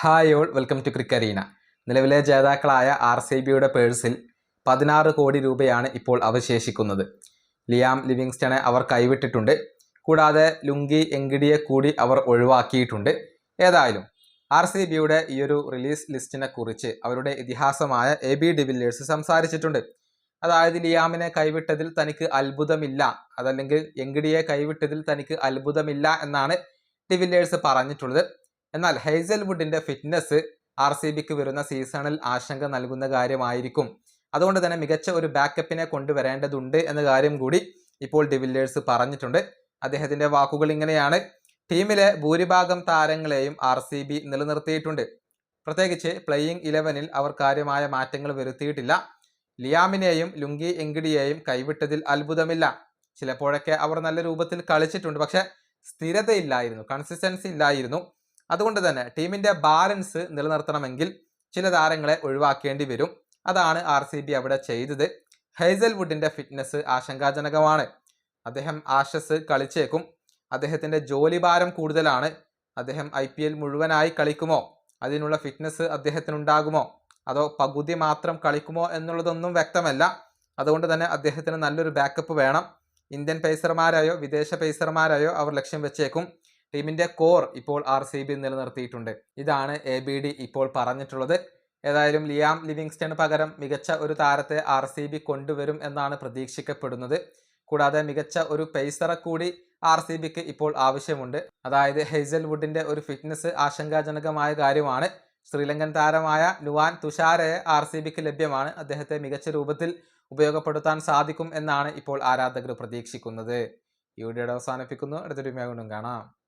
Hi all welcome to ക്രിക്കറീന നിലവിലെ ജേതാക്കളായ ആർ സി ബിയുടെ പേഴ്സിൽ പതിനാറ് കോടി രൂപയാണ് ഇപ്പോൾ അവശേഷിക്കുന്നത്. ലിയാം ലിവിങ്സ്റ്റണെ അവർ കൈവിട്ടിട്ടുണ്ട്. കൂടാതെ ലുങ്കി എങ്കിഡിയെ കൂടി അവർ ഒഴിവാക്കിയിട്ടുണ്ട്. ഏതായാലും ആർ സി ബിയുടെ ഈ ഒരു റിലീസ് ലിസ്റ്റിനെ കുറിച്ച് അവരുടെ ഇതിഹാസമായ എ ബി ഡിവില്ലേഴ്സ് സംസാരിച്ചിട്ടുണ്ട്. അതായത് ലിയാമിനെ കൈവിട്ടതിൽ തനിക്ക് അത്ഭുതമില്ല അതല്ലെങ്കിൽ എങ്കിഡിയെ കൈവിട്ടതിൽ തനിക്ക് അത്ഭുതമില്ല എന്നാണ് ഡിവില്ലേഴ്സ് പറഞ്ഞിട്ടുള്ളത്. എന്നാൽ ഹെയ്സൽവുഡിന്റെ ഫിറ്റ്നസ് ആർ സി ബിക്ക് വരുന്ന സീസണിൽ ആശങ്ക നൽകുന്ന കാര്യമായിരിക്കും. അതുകൊണ്ട് തന്നെ മികച്ച ഒരു ബാക്കപ്പിനെ കൊണ്ടുവരേണ്ടതുണ്ട് എന്ന കാര്യം കൂടി ഇപ്പോൾ ഡിവില്ലേഴ്സ് പറഞ്ഞിട്ടുണ്ട്. അദ്ദേഹത്തിന്റെ വാക്കുകൾ ഇങ്ങനെയാണ്. ടീമിലെ ഭൂരിഭാഗം താരങ്ങളെയും ആർ സി ബി നിലനിർത്തിയിട്ടുണ്ട്. പ്രത്യേകിച്ച് പ്ലേയിങ് ഇലവനിൽ അവർ കാര്യമായ മാറ്റങ്ങൾ വരുത്തിയിട്ടില്ല. ലിയാമിനെയും ലുങ്കി എങ്കിഡിയെയും കൈവിട്ടതിൽ അത്ഭുതമില്ല. ചിലപ്പോഴൊക്കെ അവർ നല്ല രൂപത്തിൽ കളിച്ചിട്ടുണ്ട്. പക്ഷേ സ്ഥിരതയില്ലായിരുന്നു കൺസിസ്റ്റൻസി ഇല്ലായിരുന്നു. അതുകൊണ്ട് തന്നെ ടീമിന്റെ ബാലൻസ് നിലനിർത്തണമെങ്കിൽ ചില താരങ്ങളെ ഒഴിവാക്കേണ്ടി വരും. അതാണ് ആർ സി ബി അവിടെ ചെയ്തത്. ഹൈസൽവുഡിന്റെ ഫിറ്റ്നസ് ആശങ്കാജനകമാണ്. അദ്ദേഹം ആഷസ് കളിച്ചേക്കും. അദ്ദേഹത്തിന്റെ ജോലി ഭാരം കൂടുതലാണ്. അദ്ദേഹം ഐ പി എൽ മുഴുവനായി കളിക്കുമോ? അതിനുള്ള ഫിറ്റ്നസ് അദ്ദേഹത്തിനുണ്ടാകുമോ? അതോ പകുതി മാത്രം കളിക്കുമോ എന്നുള്ളതൊന്നും വ്യക്തമല്ല. അതുകൊണ്ട് തന്നെ അദ്ദേഹത്തിന് നല്ലൊരു ബാക്കപ്പ് വേണം. ഇന്ത്യൻ പേസർമാരായോ വിദേശ പേസർമാരായോ അവർ ലക്ഷ്യം വെച്ചേക്കും. ടീമിന്റെ കോർ ഇപ്പോൾ ആർ സി ബി നിലനിർത്തിയിട്ടുണ്ട്. ഇതാണ് എ ബി ഡി ഇപ്പോൾ പറഞ്ഞിട്ടുള്ളത്. ഏതായാലും ലിയാം ലിവിങ്സ്റ്റണ് പകരം മികച്ച ഒരു താരത്തെ ആർ സി ബി കൊണ്ടുവരും എന്നാണ് പ്രതീക്ഷിക്കപ്പെടുന്നത്. കൂടാതെ മികച്ച ഒരു പേസറെ കൂടി ആർ സി ബിക്ക് ഇപ്പോൾ ആവശ്യമുണ്ട്. അതായത് ഹെയ്സൽവുഡിന്റെ ഒരു ഫിറ്റ്നസ് ആശങ്കാജനകമായ കാര്യമാണ്. ശ്രീലങ്കൻ താരമായ നുവാൻ തുഷാരയെ ആർ സി ബിക്ക് ലഭ്യമാണ്. അദ്ദേഹത്തെ മികച്ച രൂപത്തിൽ ഉപയോഗപ്പെടുത്താൻ സാധിക്കും എന്നാണ് ഇപ്പോൾ ആരാധകർ പ്രതീക്ഷിക്കുന്നത്. ഈ വീഡിയോയുടെ അവസാനിപ്പിക്കുന്നു. അടുത്തൊരു വീണ്ടും കാണാം.